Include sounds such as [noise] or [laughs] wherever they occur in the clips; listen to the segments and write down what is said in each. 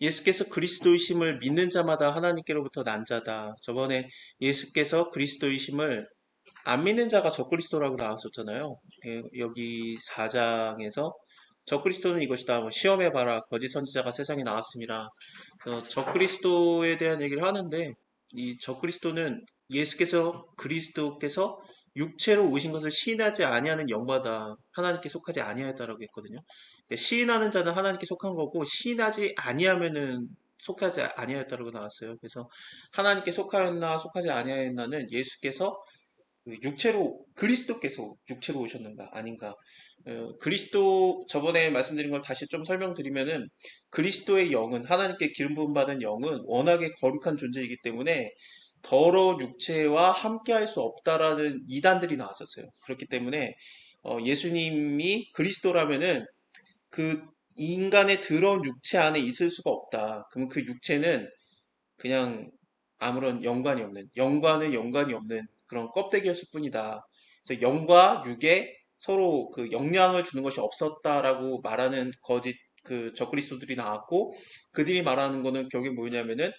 예수께서 그리스도이심을 믿는 자마다 하나님께로부터 난 자다. 저번에 예수께서 그리스도이심을 안 믿는 자가 적그리스도라고 나왔었잖아요. 예, 여기 4장에서 적그리스도는 이것이다. 뭐 시험해봐라. 거짓 선지자가 세상에 나왔습니다. 어, 적그리스도에 대한 얘기를 하는데 이 적그리스도는 예수께서 그리스도께서 육체로 오신 것을 시인하지 아니하는 영마다 하나님께 속하지 아니하였다라고 했거든요. 시인하는 자는 하나님께 속한 거고 시인하지 아니하면은 속하지 아니하였다라고 나왔어요. 그래서 하나님께 속하였나 속하지 아니하였나는 예수께서 그 육체로 그리스도께서 육체로 오셨는가 아닌가 어, 그리스도 저번에 말씀드린 걸 다시 좀 설명드리면은 그리스도의 영은 하나님께 기름 부음 받은 영은 워낙에 거룩한 존재이기 때문에 더러운 육체와 함께할 수 없다라는 이단들이 나왔었어요. 그렇기 때문에 어, 예수님이 그리스도라면은 그 인간의 더러운 육체 안에 있을 수가 없다. 그러면 그 육체는 그냥 아무런 연관이 없는, 영과는 연관이 없는 그런 껍데기였을 뿐이다. 그래서 영과 육에 서로 그 영향을 주는 것이 없었다라고 말하는 거짓 그 적그리스도들이 나왔고 그들이 말하는 거는 결국에 뭐냐면은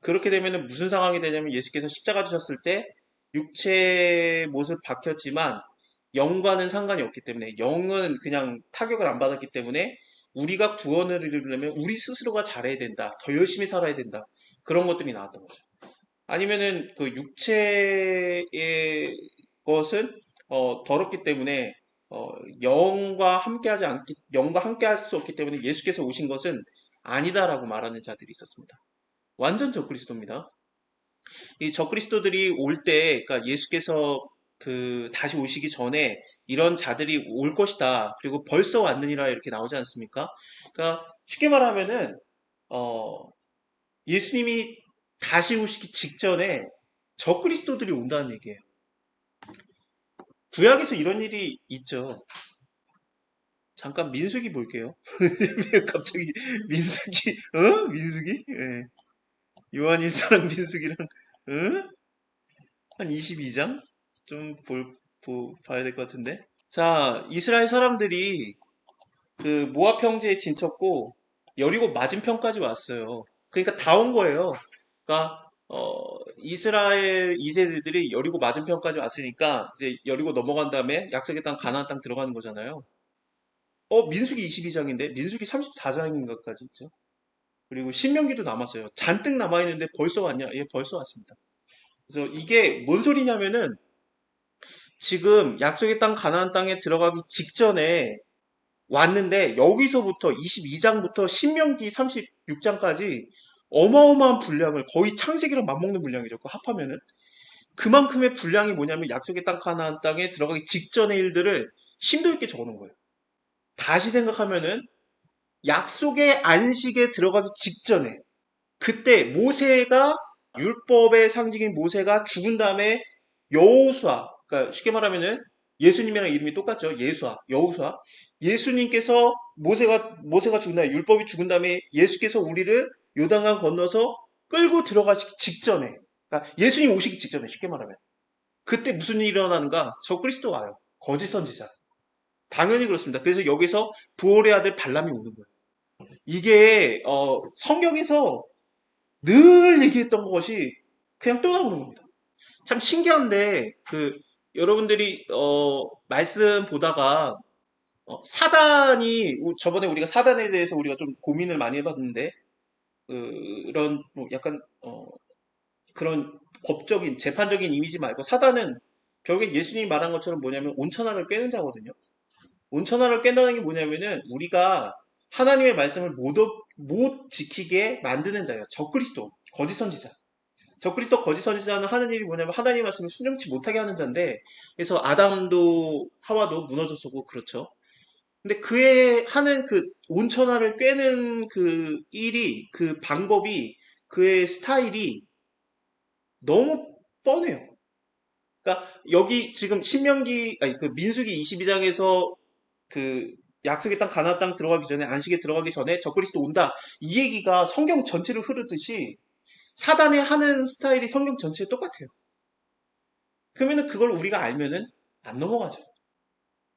그렇게 되면은 무슨 상황이 되냐면 예수께서 십자가 지셨을 때 육체 모습 박혔지만 영과는 상관이 없기 때문에 영은 그냥 타격을 안 받았기 때문에 우리가 구원을 이루려면 우리 스스로가 잘해야 된다. 더 열심히 살아야 된다. 그런 것들이 나왔던 거죠. 아니면은 그 육체의 것은 어, 더럽기 때문에 어, 영과 함께하지 않기 영과 함께할 수 없기 때문에 예수께서 오신 것은 아니다라고 말하는 자들이 있었습니다. 완전 적그리스도입니다. 이 적그리스도들이 올 때, 그러니까 예수께서 그 다시 오시기 전에 이런 자들이 올 것이다. 그리고 벌써 왔느니라 이렇게 나오지 않습니까? 그러니까 쉽게 말하면은 어, 예수님이 다시 오시기 직전에 적그리스도들이 온다는 얘기예요. 구약에서 이런 일이 있죠. 잠깐 민수기 볼게요. [laughs] 갑자기 민수기, 어? 민수기? 예. 요한일서랑 민수기랑, 어? 한 22장? 좀 볼, 보, 봐야 될 것 같은데. 자, 이스라엘 사람들이 그 모압 형제에 진쳤고, 여리고 맞은편까지 왔어요. 그러니까 다 온 거예요. 그러니까 어, 이스라엘 2세대들이 여리고 맞은편까지 왔으니까 이제 여리고 넘어간 다음에 약속의 땅 가나안 땅 들어가는 거잖아요. 어, 민수기 22장인데 민수기 34장인가까지 있죠. 그리고 신명기도 남았어요. 잔뜩 남아 있는데 벌써 왔냐? 예, 벌써 왔습니다. 그래서 이게 뭔 소리냐면은 지금 약속의 땅 가나안 땅에 들어가기 직전에 왔는데 여기서부터 22장부터 신명기 36장까지 어마어마한 분량을 거의 창세기랑 맞먹는 분량이죠. 그 합하면은 그만큼의 분량이 뭐냐면 약속의 땅 가나안 땅에 들어가기 직전의 일들을 심도 있게 적어놓은 거예요. 다시 생각하면은 약속의 안식에 들어가기 직전에 그때 모세가 율법의 상징인 모세가 죽은 다음에 여호수아 그러니까 쉽게 말하면은 예수님이랑 이름이 똑같죠. 예수아, 여호수아. 예수님께서 모세가 모세가 죽은 다음에 율법이 죽은 다음에 예수께서 우리를 요단강 건너서 끌고 들어가시기 직전에 그러니까 예수님 오시기 직전에 쉽게 말하면 그때 무슨 일이 일어나는가? 저 그리스도 와요. 거짓 선지자. 당연히 그렇습니다. 그래서 여기서 부월의 아들 발람이 오는 거예요. 이게 어, 성경에서 늘 얘기했던 것이 그냥 또 나오는 겁니다. 참 신기한데 그 여러분들이 어, 말씀 보다가 어, 사단이 저번에 우리가 사단에 대해서 우리가 좀 고민을 많이 해봤는데 그런 뭐 약간 어, 그런 법적인 재판적인 이미지 말고 사단은 결국에 예수님이 말한 것처럼 뭐냐면 온천하를 꿰는 자거든요. 온천하를 깬다는 게 뭐냐면은 우리가 하나님의 말씀을 못, 못 지키게 만드는 자예요. 적그리스도, 거짓 선지자. 적그리스도 거짓 선지자는 하는 일이 뭐냐면 하나님의 말씀을 순종치 못하게 하는 자인데 그래서 아담도 하와도 무너졌었고 그렇죠. 근데 그의 하는 그 온천하를 꿰는 그 일이, 그 방법이, 그의 스타일이 너무 뻔해요. 그러니까 여기 지금 신명기, 아니 그 민수기 22장에서 그 약속의 땅 가나안 땅 들어가기 전에 안식에 들어가기 전에 적그리스도 온다 이 얘기가 성경 전체를 흐르듯이 사단의 하는 스타일이 성경 전체에 똑같아요. 그러면은 그걸 우리가 알면은 안 넘어가죠.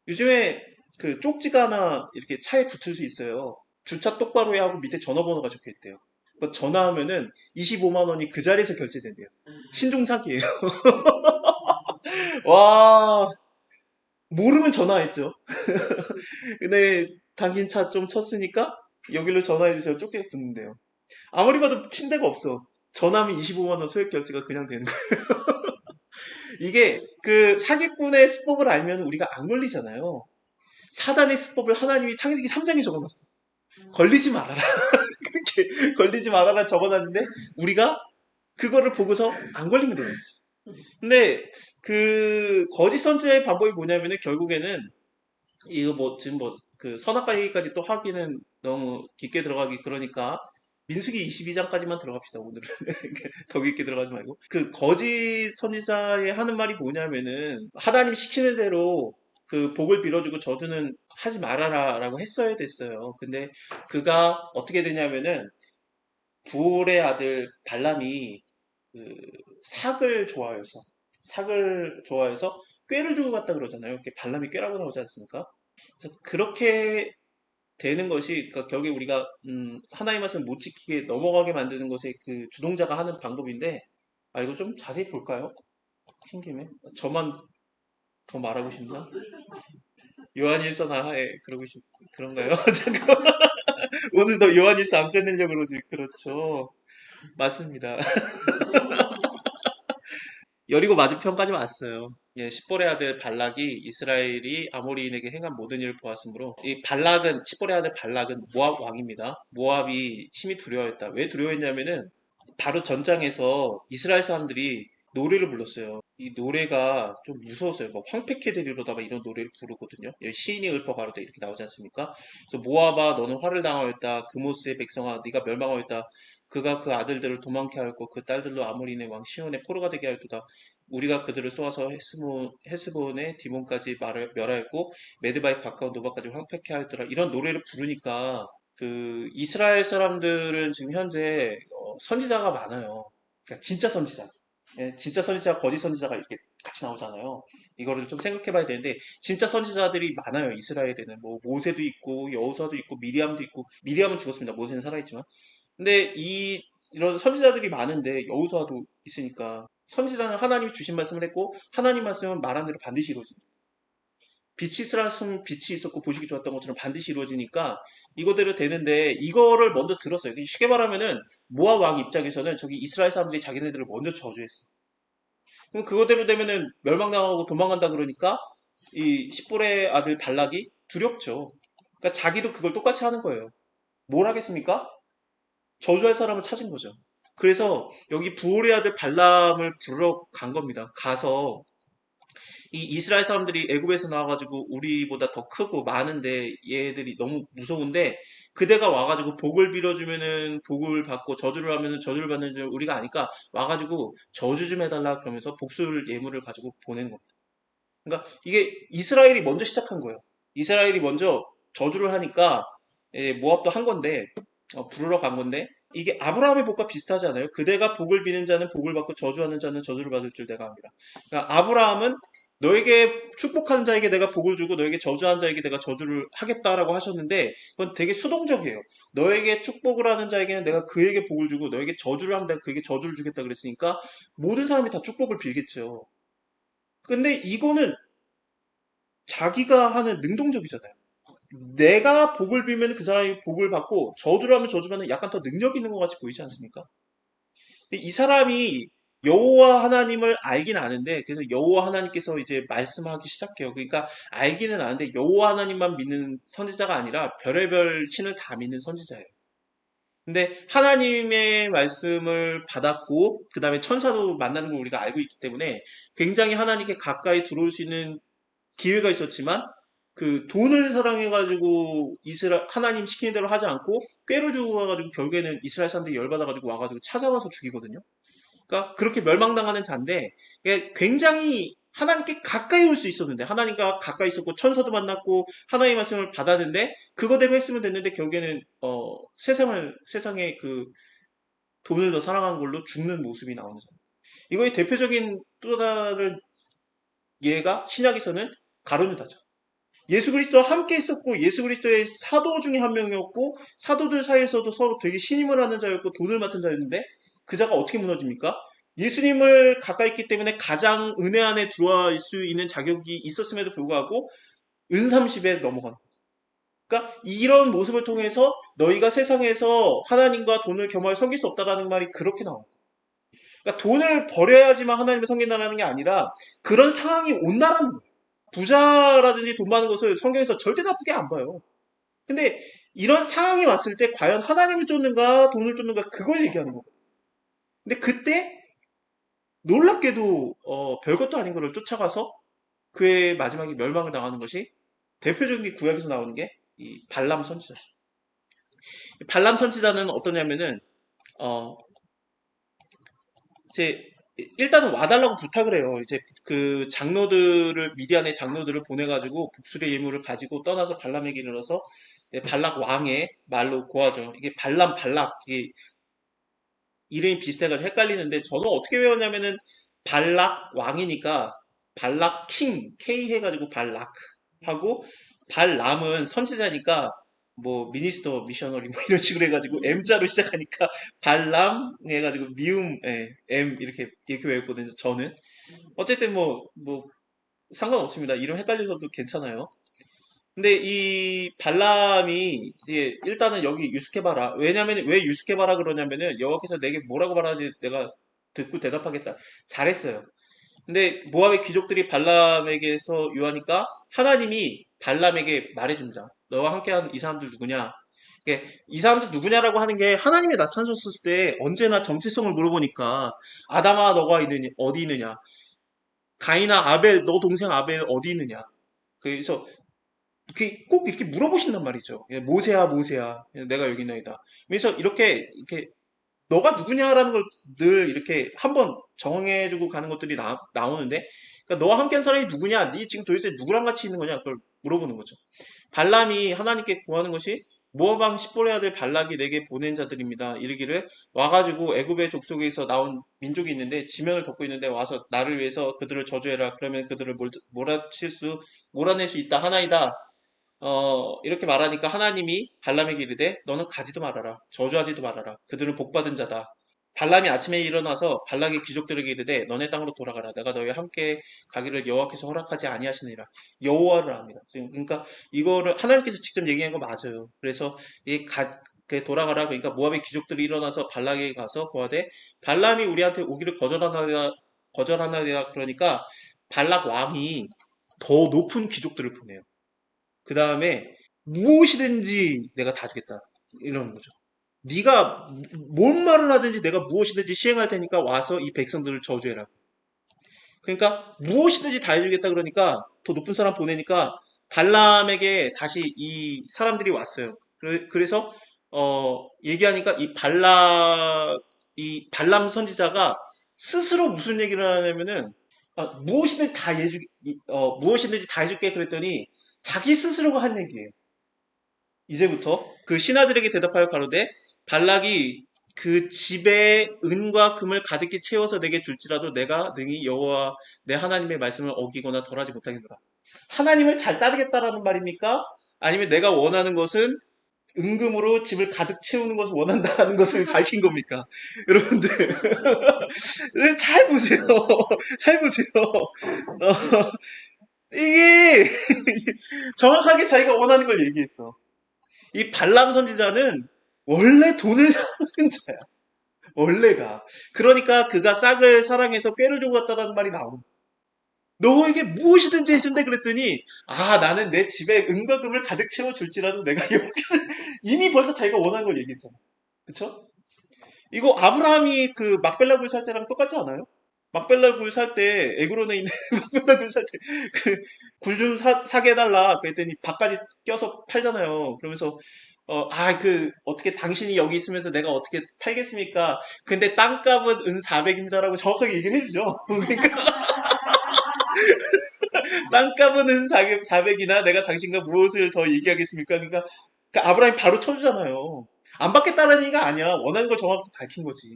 요즘에 그 쪽지가 하나 이렇게 차에 붙을 수 있어요. 주차 똑바로 해 하고 밑에 전화번호가 적혀 있대요. 그 전화하면은 25만 원이 그 자리에서 결제된대요. 신종 사기예요. [laughs] 와 모르면 전화했죠. [laughs] 근데 당신 차 좀 쳤으니까 여기로 전화해 주세요. 쪽지가 붙는데요. 아무리 봐도 친 데가 없어. 전화하면 25만 원 소액 결제가 그냥 되는 거예요. [laughs] 이게 그 사기꾼의 수법을 알면 우리가 안 걸리잖아요. 사단의 수법을 하나님이 창세기 3장에 적어놨어. 걸리지 말아라. [laughs] 그렇게 걸리지 말아라 적어놨는데 우리가 그거를 보고서 안 걸리면 되는 거지. 근데 그 거짓 선지자의 방법이 뭐냐면은 결국에는 이거 뭐 지금 뭐 그 선악과 얘기까지 또 하기는 너무 깊게 들어가기 그러니까 민수기 22장까지만 들어갑시다 오늘은 [laughs] 더 깊게 들어가지 말고 그 거짓 선지자의 하는 말이 뭐냐면은 하나님 시키는 대로 그 복을 빌어주고 저주는 하지 말아라 라고 했어야 됐어요. 근데 그가 어떻게 되냐면은 부올의 아들 발람이 그 삭을 좋아해서 삭을 좋아해서 꾀를 주고 갔다 그러잖아요. 발람이 꾀라고 나오지 않습니까? 그래서 그렇게 되는 것이 그러니까 결국에 우리가 음, 하나의 말씀 못 지키게 넘어가게 만드는 것의 그 주동자가 하는 방법인데 아 이거 좀 자세히 볼까요? 튕김에 저만 더 말하고 싶나? 요한일서 나에 그러고 싶 그런가요? [laughs] 잠깐만 오늘 너 요한일서 안 끝내려고 그러지 그렇죠 맞습니다 [laughs] 여리고 맞은편까지 왔어요. 예, 십볼의 아들 발락이 이스라엘이 아모리인에게 행한 모든 일을 보았으므로 이 발락은 십볼의 아들 발락은 모압 왕입니다. 모압이 힘이 두려워했다. 왜 두려워했냐면은 바로 전장에서 이스라엘 사람들이 노래를 불렀어요. 이 노래가 좀 무서웠어요. 뭐 황폐케 되리로다가 이런 노래를 부르거든요. 여기 시인이 읊어 가로되 이렇게 나오지 않습니까? 그래서 모압아 너는 화를 당하였다. 그모스의 백성아 네가 멸망하였다. 그가 그 아들들을 도망케 하였고 그 딸들로 아모리네 왕 시온의 포로가 되게 하였도다. 우리가 그들을 쏘아서 헤스본, 헤스본의 디몬까지 멸하였고 메드바에 가까운 노바까지 황폐케 하였더라. 이런 노래를 부르니까 그 이스라엘 사람들은 지금 현재 어, 선지자가 많아요. 그러니까 진짜 선지자. 예, 진짜 선지자, 거짓 선지자가 이렇게 같이 나오잖아요. 이거를 좀 생각해 봐야 되는데, 진짜 선지자들이 많아요, 이스라엘에는. 뭐, 모세도 있고, 여호수아도 있고, 미리암도 있고, 미리암은 죽었습니다. 모세는 살아있지만. 근데 이, 이런 선지자들이 많은데, 여호수아도 있으니까, 선지자는 하나님이 주신 말씀을 했고, 하나님 말씀은 말한 대로 반드시 이루어집니다. 빛이 있으라면 빛이 있었고, 보시기 좋았던 것처럼 반드시 이루어지니까, 이거대로 되는데, 이거를 먼저 들었어요. 쉽게 말하면은, 모압 왕 입장에서는 저기 이스라엘 사람들이 자기네들을 먼저 저주했어. 그럼 그거대로 되면은 멸망당하고 도망간다 그러니까 이 십볼의 아들 발락이 두렵죠. 그러니까 자기도 그걸 똑같이 하는 거예요. 뭘 하겠습니까? 저주할 사람을 찾은 거죠. 그래서 여기 부올의 아들 발람을 부르러 간 겁니다. 가서 이 이스라엘 사람들이 애굽에서 나와가지고 우리보다 더 크고 많은데 얘들이 너무 무서운데 그대가 와가지고 복을 빌어주면은 복을 받고 저주를 하면은 저주를 받는 줄 우리가 아니까 와가지고 저주 좀 해달라 그러면서 복수를 예물을 가지고 보낸 겁니다. 그러니까 이게 이스라엘이 먼저 시작한 거예요. 이스라엘이 먼저 저주를 하니까 예, 모압도 한 건데 어, 부르러 간 건데 이게 아브라함의 복과 비슷하지 않아요? 그대가 복을 비는 자는 복을 받고 저주하는 자는 저주를 받을 줄 내가 압니다. 그러니까 아브라함은 너에게 축복하는 자에게 내가 복을 주고 너에게 저주하는 자에게 내가 저주를 하겠다라고 하셨는데 그건 되게 수동적이에요. 너에게 축복을 하는 자에게는 내가 그에게 복을 주고 너에게 저주를 하면 내가 그에게 저주를 주겠다 그랬으니까 모든 사람이 다 축복을 빌겠죠. 근데 이거는 자기가 하는 능동적이잖아요. 내가 복을 빌면 그 사람이 복을 받고 저주를 하면 저주받는 약간 더 능력 있는 것 같이 보이지 않습니까? 이 사람이 여호와 하나님을 알긴 아는데 그래서 여호와 하나님께서 이제 말씀하기 시작해요. 그러니까 알기는 아는데 여호와 하나님만 믿는 선지자가 아니라 별의별 신을 다 믿는 선지자예요. 근데 하나님의 말씀을 받았고 그 다음에 천사도 만나는 걸 우리가 알고 있기 때문에 굉장히 하나님께 가까이 들어올 수 있는 기회가 있었지만 그 돈을 사랑해가지고 이스라 하나님 시키는 대로 하지 않고 꾀를 주고 와가지고 결국에는 이스라엘 사람들이 열받아가지고 와가지고 찾아와서 죽이거든요. 그러니까 그렇게 멸망당하는 자인데 굉장히 하나님께 가까이 올 수 있었는데 하나님과 가까이 있었고 천사도 만났고 하나님의 말씀을 받았는데 그거대로 했으면 됐는데 결국에는 어, 세상을 세상의 그 돈을 더 사랑한 걸로 죽는 모습이 나오는 자. 이거의 대표적인 또 다른 예가 신약에서는 가룟유다죠. 예수 그리스도와 함께 있었고 예수 그리스도의 사도 중에 한 명이었고 사도들 사이에서도 서로 되게 신임을 하는 자였고 돈을 맡은 자였는데 그 자가 어떻게 무너집니까? 예수님을 가까이 있기 때문에 가장 은혜 안에 들어갈 수 있는 자격이 있었음에도 불구하고 은 30에 넘어가는 거예요. 그러니까 이런 모습을 통해서 너희가 세상에서 하나님과 돈을 겸하여 섬길 수 없다라는 말이 그렇게 나와요. 그러니까 돈을 버려야지만 하나님을 섬긴다는 게 아니라 그런 상황이 온다라는 거예요. 부자라든지 돈 많은 것을 성경에서 절대 나쁘게 안 봐요. 근데 이런 상황이 왔을 때 과연 하나님을 쫓는가 돈을 쫓는가 그걸 얘기하는 거예요. 근데 그때 놀랍게도 어, 별것도 아닌 것을 쫓아가서 그의 마지막에 멸망을 당하는 것이 대표적인 게 구약에서 나오는 게 이 발람 선지자죠. 발람 선지자는 어떠냐면은 어 이제 일단은 와달라고 부탁을 해요. 이제 그 장로들을 미디안의 장로들을 보내가지고 복술의 예물을 가지고 떠나서 발람에게 이르러서 발락 왕의 말로 고하죠. 이게 발람 발락 이게 이름이 비슷해가지고 헷갈리는데 저는 어떻게 외웠냐면은 발락 왕이니까 발락 킹 K 해가지고 발락 하고 발람은 선지자니까 뭐 미니스터 미셔너리 뭐 이런 식으로 해가지고 M자로 시작하니까 발람 해가지고 미움 예, M 이렇게 이렇게 외웠거든요. 저는 어쨌든 뭐뭐 상관없습니다. 이름 헷갈려도 괜찮아요. 근데 이 발람이 이제 일단은 여기 유스케바라 왜냐면 왜 유스케바라 그러냐면은 여호와께서 내게 뭐라고 말하는지 내가 듣고 대답하겠다. 잘했어요. 근데 모압의 귀족들이 발람에게서 유하니까 하나님이 발람에게 말해줍니다. 너와 함께한 이 사람들 누구냐? 이 사람들 누구냐라고 하는 게 하나님이 나타나셨을 때 언제나 정체성을 물어보니까 아담아 너가 있느냐 어디 있느냐? 가인아 아벨 너 동생 아벨 어디 있느냐? 그래서 이렇게 꼭 이렇게 물어보신단 말이죠. 예, 모세야 모세야 내가 여기 있나이다. 그래서 이렇게 이렇게 너가 누구냐라는 걸 늘 이렇게 한번 정해주고 가는 것들이 나, 나오는데 그러니까 너와 함께한 사람이 누구냐? 네 지금 도대체 누구랑 같이 있는 거냐? 그걸 물어보는 거죠. 발람이 하나님께 구하는 것이 모아방 십보의 아들 발락이 내게 보낸 자들입니다. 이르기를 와가지고 애굽의 족속에서 나온 민족이 있는데 지면을 덮고 있는데 와서 나를 위해서 그들을 저주해라. 그러면 그들을 몰아칠 수 몰아낼 수 있다 하나이다. 어, 이렇게 말하니까 하나님이 발람에게 이르되 너는 가지도 말아라. 저주하지도 말아라. 그들은 복받은 자다. 발람이 아침에 일어나서 발락의 귀족들에게 이르되 너네 땅으로 돌아가라. 내가 너희와 함께 가기를 여호와께서 허락하지 아니하시니라. 여호와를 압니다. 그러니까 이거를 하나님께서 직접 얘기한 거 맞아요. 그래서 이 가, 돌아가라. 그러니까 모압의 귀족들이 일어나서 발락에게 가서 고하되 발람이 우리한테 오기를 거절하나이다. 거절하나이다. 그러니까 발락 왕이 더 높은 귀족들을 보내요. 그 다음에 무엇이든지 내가 다 주겠다. 이러는 거죠. 네가 뭔 말을 하든지 내가 무엇이든지 시행할 테니까 와서 이 백성들을 저주해라. 그러니까 무엇이든지 다 해주겠다 그러니까 더 높은 사람 보내니까 발람에게 다시 이 사람들이 왔어요. 그래서 어 얘기하니까 이 발라 이 발람 선지자가 스스로 무슨 얘기를 하냐면은 아, 무엇이든지 다 해주 어 무엇이든지 다 해줄게 그랬더니 자기 스스로가 한 얘기예요. 이제부터 그 신하들에게 대답하여 가로되 발락이 그 집에 은과 금을 가득히 채워서 내게 줄지라도 내가 능히 여호와 내 하나님의 말씀을 어기거나 덜하지 못하겠노라. 하나님을 잘 따르겠다라는 말입니까? 아니면 내가 원하는 것은 은금으로 집을 가득 채우는 것을 원한다는 것을 밝힌 겁니까? [laughs] 여러분들 [laughs] 잘 보세요. [laughs] 잘 보세요. 어, 이게 정확하게 자기가 원하는 걸 얘기했어. 이 발람 선지자는 원래 돈을 [laughs] 사는 자야. 원래가. 그러니까 그가 싹을 사랑해서 꾀를 주고 갔다는 말이 나오는 너에게 무엇이든지 해준대 그랬더니 아 나는 내 집에 은과 금을 가득 채워줄지라도 내가 [laughs] 여기서 이미 벌써 자기가 원하는 걸 얘기했잖아. 그쵸? 이거 아브라함이 그 막벨라 굴 살 때랑 똑같지 않아요? 막벨라 굴 살 때 에그론에 있는 [laughs] 막벨라 굴 살 때 그 굴 좀 사게 해달라 그랬더니 밥까지 껴서 팔잖아요. 그러면서 어, 아, 그, 어떻게 당신이 여기 있으면서 내가 어떻게 팔겠습니까? 근데 땅값은 은 400입니다라고 정확하게 얘기를 해주죠. [laughs] 그러니까. [laughs] 땅값은 은 400이나 내가 당신과 무엇을 더 얘기하겠습니까? 그러니까, 그 아브라함이 바로 쳐주잖아요. 안 받겠다는 얘기가 아니야. 원하는 걸 정확히 밝힌 거지.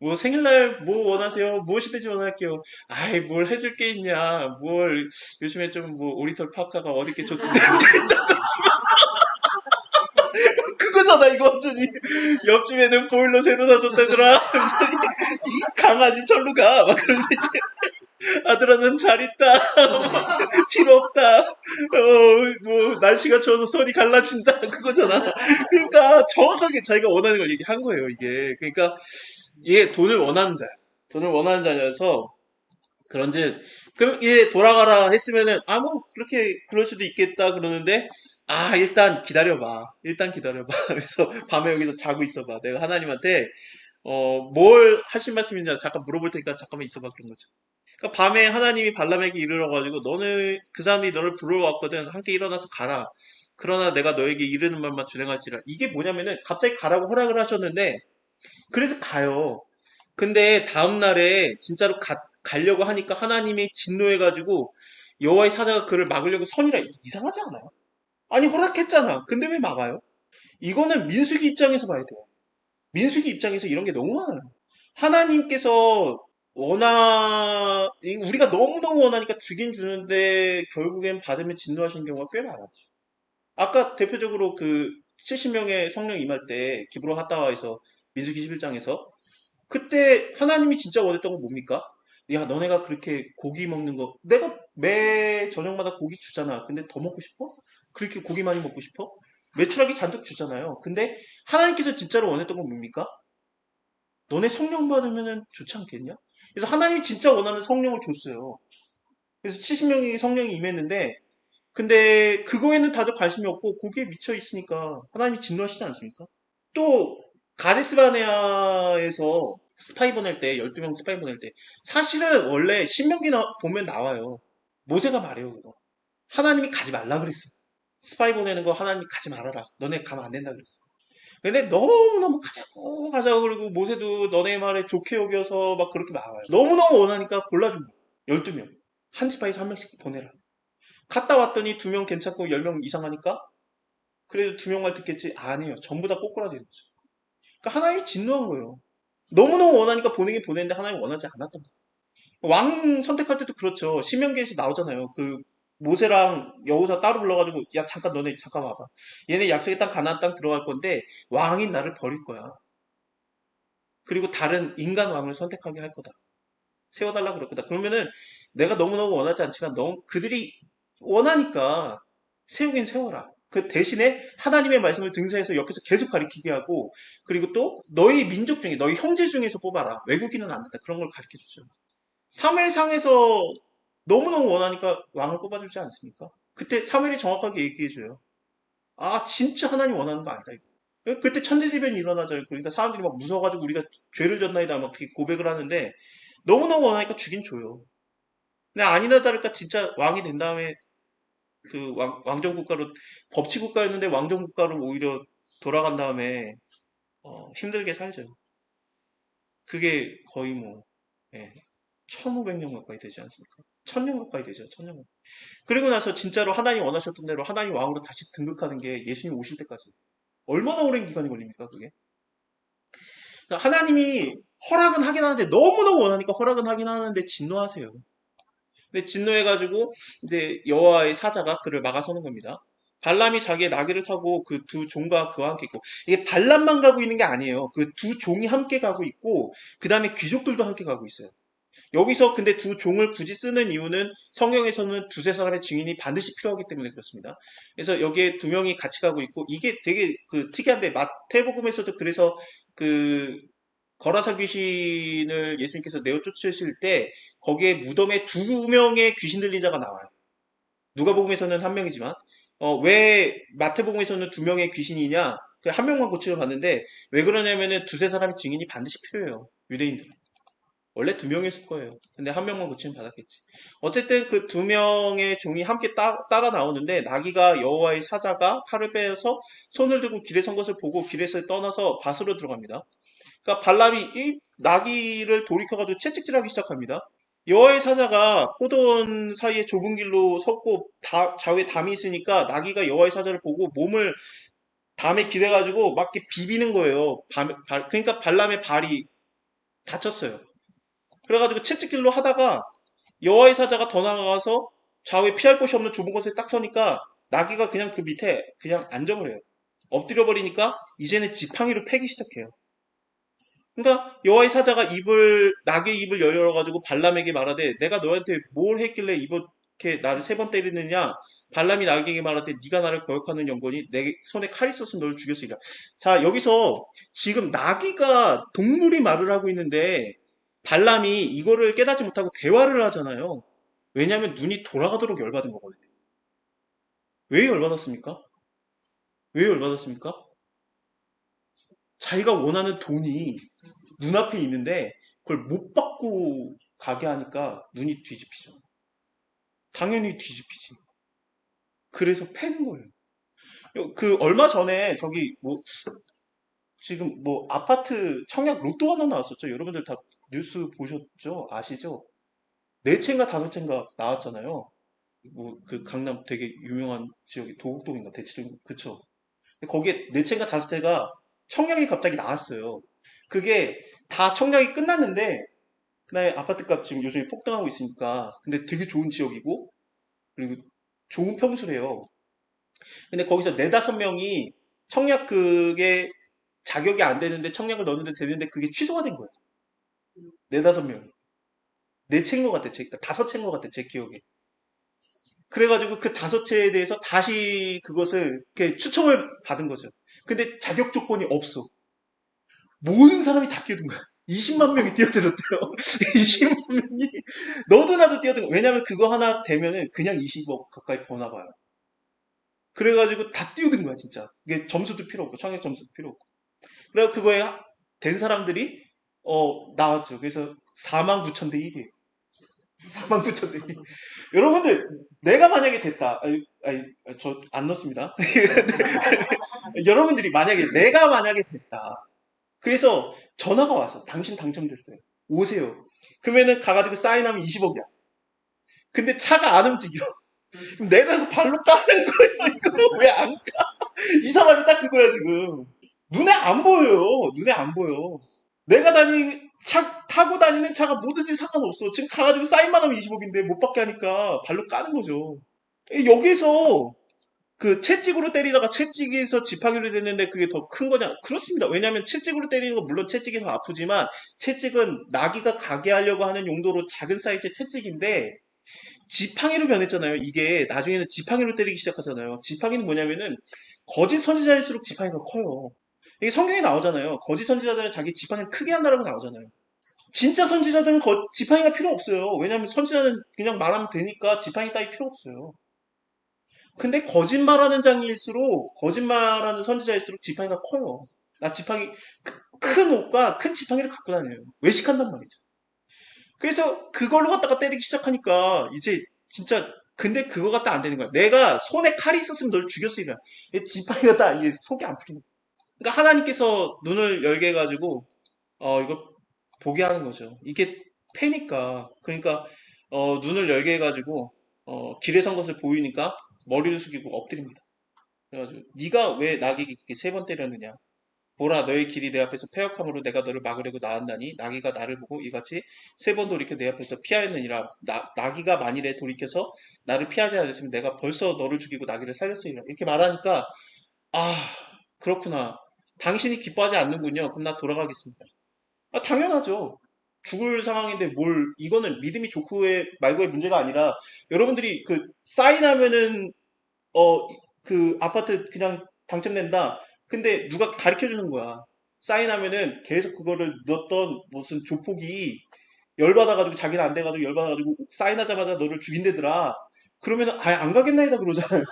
뭐 생일날 뭐 원하세요? 무엇이든지 원할게요. 아이 뭘 해줄 게 있냐? 뭘 요즘에 좀 뭐 오리털 파카가 어디 게 좋던데 [laughs] 그거잖아 이거 완전히 옆집에는 보일러 새로 사줬다더라. 이 강아지 절로 가. 막 그러면서 이제 아들아 넌잘 있다. 필요 없다. 어, 뭐 날씨가 추워서 손이 갈라진다. 그거잖아. 그러니까 정확하게 자기가 원하는 걸 얘기한 거예요 이게. 그러니까 이게 돈을 원하는 자야. 돈을 원하는 자여서 그런즉 그럼 얘 돌아가라 했으면은 아뭐 그렇게 그럴 수도 있겠다 그러는데 아 일단 기다려봐. 일단 기다려봐. [laughs] 그래서 밤에 여기서 자고 있어봐. 내가 하나님한테 어 뭘 하신 말씀인지 잠깐 물어볼 테니까 잠깐만 있어봐. 그런 거죠. 그러니까 밤에 하나님이 발람에게 이르러 가지고 너는 그 사람이 너를 불러왔거든. 함께 일어나서 가라. 그러나 내가 너에게 이르는 말만 준행할지라. 이게 뭐냐면은 갑자기 가라고 허락을 하셨는데 그래서 가요. 근데 다음날에 진짜로 가, 가려고 하니까 하나님이 진노해가지고 여호와의 사자가 그를 막으려고 선이라. 이상하지 않아요? 아니 허락했잖아. 근데 왜 막아요? 이거는 민수기 입장에서 봐야 돼요. 민수기 입장에서 이런 게 너무 많아요. 하나님께서 원하 우리가 너무너무 원하니까 주긴 주는데 결국엔 받으면 진노하시는 경우가 꽤 많았죠. 아까 대표적으로 그 70명의 성령 임할 때 기브로 하다와에서 민수기 11장에서 그때 하나님이 진짜 원했던 건 뭡니까? 야, 너네가 그렇게 고기 먹는 거, 내가 매 저녁마다 고기 주잖아. 근데 더 먹고 싶어? 그렇게 고기 많이 먹고 싶어? 매출하기 잔뜩 주잖아요. 근데 하나님께서 진짜로 원했던 건 뭡니까? 너네 성령 받으면 좋지 않겠냐? 그래서 하나님이 진짜 원하는 성령을 줬어요. 그래서 70명이 성령이 임했는데, 근데 그거에는 다들 관심이 없고 고기에 미쳐 있으니까 하나님이 진노하시지 않습니까? 또 가데스바네아에서 스파이 보낼 때 12명 스파이 보낼 때 사실은 원래 신명기 나, 보면 나와요. 모세가 말해요 그거. 하나님이 가지 말라 그랬어. 스파이 보내는 거 하나님이 가지 말아라. 너네 가면 안 된다 그랬어. 근데 너무너무 가자고 가자고 그리고 모세도 너네 말에 좋게 여겨서 막 그렇게 나와요. 너무너무 원하니까 골라준 거. 12명. 한 지파에서 한 명씩 보내라. 갔다 왔더니 두 명 괜찮고 10명 이상하니까 그래도 두 명만 듣겠지? 아니에요. 전부 다 꼬꾸라지는 거죠. 그러니까 하나님이 진노한 거예요. 너무너무 원하니까 보내긴 보냈는데 하나님 원하지 않았던 거예요. 왕 선택할 때도 그렇죠. 신명기에서 나오잖아요. 그 모세랑 여우사 따로 불러가지고 야 잠깐 너네 잠깐 와봐. 얘네 약속의 땅 가나안 땅 들어갈 건데 왕인 나를 버릴 거야. 그리고 다른 인간 왕을 선택하게 할 거다. 세워달라 그럴 거다. 그러면은 내가 너무너무 원하지 않지만 너무 그들이 원하니까 세우긴 세워라. 그 대신에 하나님의 말씀을 등사해서 옆에서 계속 가르치게 하고 그리고 또 너희 민족 중에 너희 형제 중에서 뽑아라. 외국인은 안 된다. 그런 걸 가르쳐 주죠. 3회상에서 너무너무 원하니까 왕을 뽑아주지 않습니까? 그때 사무엘이 정확하게 얘기해줘요. 아 진짜 하나님 원하는 거 아니다. 그때 천재지변이 일어나죠. 그러니까 사람들이 막 무서워가지고 우리가 죄를 졌나이다 막 고백을 하는데 너무너무 원하니까 주긴 줘요. 근데 아니나 다를까 진짜 왕이 된 다음에 그 왕, 왕정 국가로 법치 국가였는데 왕정 국가로 오히려 돌아간 다음에 어, 힘들게 살죠. 그게 거의 뭐 예, 1500년 가까이 되지 않습니까? 1000년 가까이 되죠. 1000년 가까이. 그리고 나서 진짜로 하나님 원하셨던 대로 하나님 왕으로 다시 등극하는 게 예수님 오실 때까지. 얼마나 오랜 기간이 걸립니까, 그게? 그러니까 하나님이 허락은 하긴 하는데 너무너무 원하니까 허락은 하긴 하는데 진노하세요. 근데 진노해가지고 이제 여호와의 사자가 그를 막아서는 겁니다. 발람이 자기의 나귀를 타고 그 두 종과 그와 함께 있고 이게 발람만 가고 있는 게 아니에요. 그 두 종이 함께 가고 있고 그 다음에 귀족들도 함께 가고 있어요. 여기서 근데 두 종을 굳이 쓰는 이유는 성경에서는 두세 사람의 증인이 반드시 필요하기 때문에 그렇습니다. 그래서 여기에 두 명이 같이 가고 있고 이게 되게 그 특이한데 마태복음에서도 그래서 그 거라사 귀신을 예수님께서 내어 쫓으실 때 거기에 무덤에 두 명의 귀신 들린 자가 나와요. 누가복음에서는 한 명이지만 어, 왜 마태복음에서는 두 명의 귀신이냐? 그한 명만 고치려 봤는데 왜 그러냐면은 두세 사람의 증인이 반드시 필요해요. 유대인들은. 원래 두 명이었을 거예요. 근데 한 명만 고치면 받았겠지. 어쨌든 그 두 명의 종이 함께 따, 라 나오는데 나귀가 여호와의 사자가 칼을 빼서 손을 들고 길에 선 것을 보고 길에서 떠나서 밭으로 들어갑니다. 그러니까 발람이 이 나귀를 돌이켜가지고 채찍질하기 시작합니다. 여호와의 사자가 포도원 사이에 좁은 길로 섰고 다, 좌우에 담이 있으니까 나귀가 여호와의 사자를 보고 몸을 담에 기대가지고 막 비비는 거예요. 발, 그러니까 발람의 발이 다쳤어요. 그래가지고 채찍질로 하다가 여호와의 사자가 더 나가서 좌우에 피할 곳이 없는 좁은 곳에 딱 서니까 나귀가 그냥 그 밑에 그냥 앉아버려요. 엎드려 버리니까 이제는 지팡이로 패기 시작해요. 그러니까 여호와의 사자가 입을 나귀의 입을 열어가지고 발람에게 말하되 내가 너한테 뭘 했길래 이렇게 나를 세 번 때리느냐 발람이 나귀에게 말하되 네가 나를 거역하는 영혼이 내 손에 칼이 있었으면 너를 죽였으리라. 자 여기서 지금 나귀가 동물이 말을 하고 있는데 발람이 이거를 깨닫지 못하고 대화를 하잖아요. 왜냐하면 눈이 돌아가도록 열받은 거거든요. 왜 열받았습니까? 왜 열받았습니까? 자기가 원하는 돈이 눈앞에 있는데 그걸 못 받고 가게 하니까 눈이 뒤집히죠. 당연히 뒤집히지. 그래서 패는 거예요. 그 얼마 전에 저기 뭐 지금 뭐 아파트 청약 로또 하나 나왔었죠. 여러분들 다 뉴스 보셨죠? 아시죠? 네 채인가 다섯 채인가 나왔잖아요. 뭐 그 강남 되게 유명한 지역이 도곡동인가 대치동 그쵸? 거기에 네 채인가 다섯 채가 청약이 갑자기 나왔어요. 그게 다 청약이 끝났는데 그다음에 아파트 값 지금 요즘에 폭등하고 있으니까 근데 되게 좋은 지역이고 그리고 좋은 평수래요. 근데 거기서 네다섯 명이 청약 그게 자격이 안 되는데 청약을 넣었는데 되는데 그게 취소가 된 거예요. 네다섯 명이. 네 채인 것 같아. 제, 다섯 채인 것 같아. 제 기억에. 그래가지고 그 다섯 채에 대해서 다시 그것을 추첨을 받은 거죠. 근데 자격 조건이 없어. 모든 사람이 다 뛰어든 거야. 20만 명이 뛰어들었대요. [laughs] 20만 명이 너도 나도 뛰어든 거야. 왜냐면 그거 하나 되면은 그냥 20억 가까이 버나 봐요. 그래가지고 다 뛰어든 거야 진짜. 이게 점수도 필요 없고 청약 점수도 필요 없고. 그래서 그거에 된 사람들이 어 나왔죠. 그래서 4만 9천 대 1이에요. 4만 9천 대 1. 여러분들 내가 만약에 됐다. 아니, 아니 저 안 넣습니다. [laughs] 여러분들이 만약에 내가 만약에 됐다. 그래서 전화가 왔어. 당신 당첨됐어요. 오세요. 그러면은 가가지고 사인하면 20억이야. 근데 차가 안 움직여. 그럼 내려서 발로 까는 거야. 이거 왜 안 까? 이 사람이 딱 그거야 지금. 눈에 안 보여요. 눈에 안 보여. 내가 다니 차 타고 다니는 차가 뭐든지 상관없어. 지금 가가지고 사인만 하면 20억인데 못 받게 하니까 발로 까는 거죠. 여기서 그 채찍으로 때리다가 채찍에서 지팡이로 됐는데 그게 더 큰 거냐? 그렇습니다. 왜냐하면 채찍으로 때리는 건 물론 채찍이 더 아프지만 채찍은 나귀가 가게 하려고 하는 용도로 작은 사이즈의 채찍인데 지팡이로 변했잖아요. 이게 나중에는 지팡이로 때리기 시작하잖아요. 지팡이는 뭐냐면은 거짓 선지자일수록 지팡이가 커요. 이게 성경에 나오잖아요. 거짓 선지자들은 자기 지팡이를 크게 한다라고 나오잖아요. 진짜 선지자들은 거- 지팡이가 필요 없어요. 왜냐하면 선지자는 그냥 말하면 되니까 지팡이 따위 필요 없어요. 근데 거짓말하는 장일수록 거짓말하는 선지자일수록 지팡이가 커요. 나 지팡이 크- 큰 옷과 큰 지팡이를 갖고 다녀요. 외식한단 말이죠. 그래서 그걸로 갖다가 때리기 시작하니까 이제 진짜 근데 그거 갖다 안 되는 거야. 내가 손에 칼이 있었으면 널 죽였으리라. 이 지팡이가 다 이게 속이 안 풀리는 거야. 그러니까 하나님께서 눈을 열게 해가지고 어 이거 보게 하는 거죠. 이게 패니까 그러니까 어, 눈을 열게 해가지고 어, 길에 선 것을 보이니까 머리를 숙이고 엎드립니다. 그래가지고 네가 왜 나귀에게 그렇게 세 번 때렸느냐? 보라 너의 길이 내 앞에서 패역함으로 내가 너를 막으려고 나왔나니 나귀가 나를 보고 이같이 세 번 돌이켜 내 앞에서 피하였느니라 나, 나귀가 만일에 돌이켜서 나를 피하지 않았으면 내가 벌써 너를 죽이고 나귀를 살렸으리라 이렇게 말하니까 아 그렇구나 당신이 기뻐하지 않는군요 그럼 나 돌아가겠습니다 아, 당연하죠 죽을 상황인데 뭘 이거는 믿음이 좋고의 말고의 문제가 아니라 여러분들이 그 사인하면은 어 그 아파트 그냥 당첨된다. 근데 누가 가르쳐 주는 거야. 사인하면은 계속 그거를 넣었던 무슨 조폭이 열받아가지고 자기는 안 돼가지고 열받아가지고 사인하자마자 너를 죽인대더라. 그러면은 아예 안 가겠나이다 그러잖아요.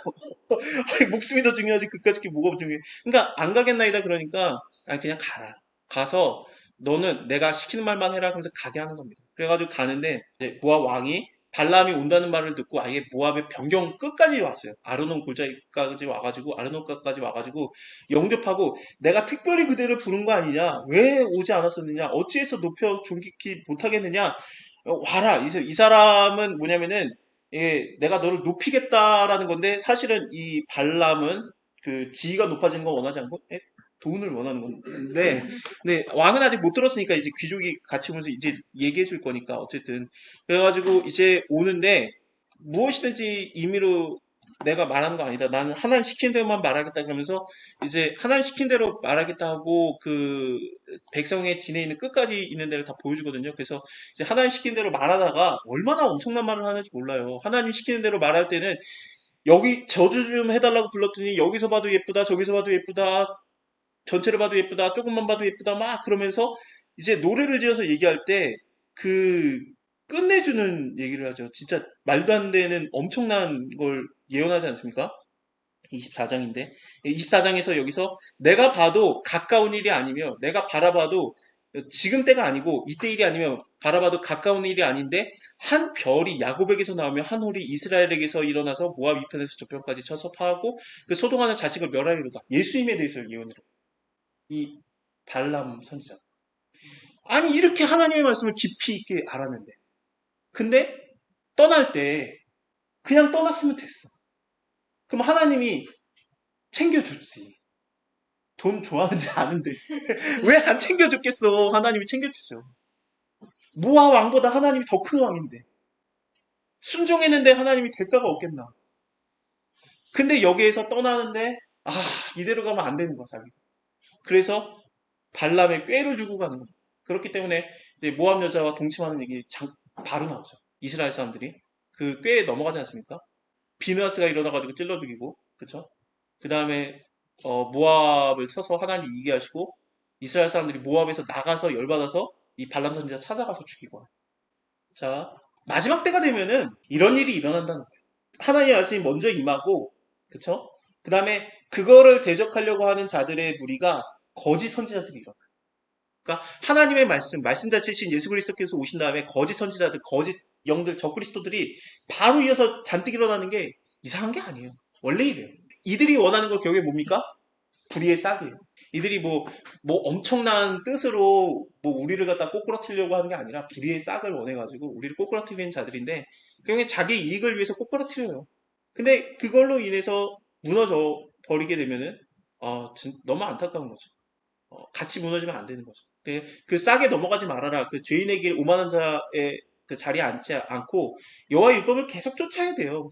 [laughs] 목숨이 더 중요하지 그까짓 게 뭐가 중요해. 그러니까 안 가겠나이다 그러니까 아 그냥 가라. 가서 너는 내가 시키는 말만 해라 그러면서 가게 하는 겁니다. 그래가지고 가는데 모압 왕이 발람이 온다는 말을 듣고 아예 모압의 변경 끝까지 왔어요. 아르논 골짜기까지 와가지고 아르논까지 와가지고 영접하고 내가 특별히 그대를 부른 거 아니냐? 왜 오지 않았었느냐? 어찌해서 높여 존귀히 못하겠느냐? 어, 와라. 이 사람은 뭐냐면은 예, 내가 너를 높이겠다라는 건데 사실은 이 발람은 그 지위가 높아지는 거 원하지 않고 예? 돈을 원하는 건데, 네, 왕은 아직 못 들었으니까 이제 귀족이 같이 오면서 이제 얘기해 줄 거니까, 어쨌든. 그래가지고 이제 오는데, 무엇이든지 임의로 내가 말하는 거 아니다. 나는 하나님 시킨 대로만 말하겠다. 그러면서 이제 하나님 시킨 대로 말하겠다 하고 그 백성의 진에 있는 끝까지 있는 데를 다 보여주거든요. 그래서 이제 하나님 시킨 대로 말하다가 얼마나 엄청난 말을 하는지 몰라요. 하나님 시키는 대로 말할 때는 여기 저주 좀 해달라고 불렀더니 여기서 봐도 예쁘다, 저기서 봐도 예쁘다, 전체를 봐도 예쁘다, 조금만 봐도 예쁘다, 막 그러면서 이제 노래를 지어서 얘기할 때그 끝내주는 얘기를 하죠. 진짜 말도 안 되는 엄청난 걸 예언하지 않습니까? 24장인데 24장에서 여기서 내가 봐도 가까운 일이 아니며 내가 바라봐도 지금 때가 아니고 이때 일이 아니면 바라봐도 가까운 일이 아닌데 한 별이 야곱에게서 나오며 한 홀이 이스라엘에게서 일어나서 모압 이편에서 저편까지 쳐서 파하고 그 소동하는 자식을 멸하리로다. 예수님에 대해서 예언을. 이 발람 선지자. 아니 이렇게 하나님의 말씀을 깊이 있게 알았는데 근데 떠날 때 그냥 떠났으면 됐어. 그럼 하나님이 챙겨줬지. 돈 좋아하는지 아는데 [laughs] 왜 안 챙겨줬겠어? 하나님이 챙겨주죠. 모아 왕보다 하나님이 더 큰 왕인데 순종했는데 하나님이 대가가 없겠나? 근데 여기에서 떠나는데 아 이대로 가면 안 되는 거야 자기. 그래서 발람의 꾀를 주고 가는 거야. 그렇기 때문에 모압 여자와 동침하는 얘기 장- 바로 나오죠. 이스라엘 사람들이 그 꾀에 넘어가지 않습니까? 비누아스가 일어나가지고 찔러 죽이고 그쵸? 그 다음에 어, 모압을 쳐서 하나님 이기게 하시고 이스라엘 사람들이 모압에서 나가서 열받아서 이 발람 선지자 찾아가서 죽이고. 자 마지막 때가 되면은 이런 일이 일어난다는 거예요. 하나님의 말씀이 먼저 임하고 그쵸? 그 다음에 그거를 대적하려고 하는 자들의 무리가 거짓 선지자들이 일어나요. 그러니까 하나님의 말씀, 말씀 자체신 예수 그리스도께서 오신 다음에 거짓 선지자들, 거짓 영들, 적그리스도들이 바로 이어서 잔뜩 일어나는 게 이상한 게 아니에요. 원래 이래요. 이들이 원하는 거 결국에 뭡니까? 불의의 싹이에요. 이들이 뭐, 뭐 엄청난 뜻으로 뭐 우리를 갖다 꼬꾸라뜨리려고 하는 게 아니라 불의의 싹을 원해가지고 우리를 꼬꾸라뜨리는 자들인데 결국에 자기 이익을 위해서 꼬꾸라뜨려요. 근데 그걸로 인해서 무너져 버리게 되면은 아, 진- 너무 안타까운 거죠. 어, 같이 무너지면 안 되는 거죠. 그, 그 싹에 넘어가지 말아라. 그 죄인에게 오만한 자의 그 자리에 앉지 않고 여호와 율법을 계속 쫓아야 돼요.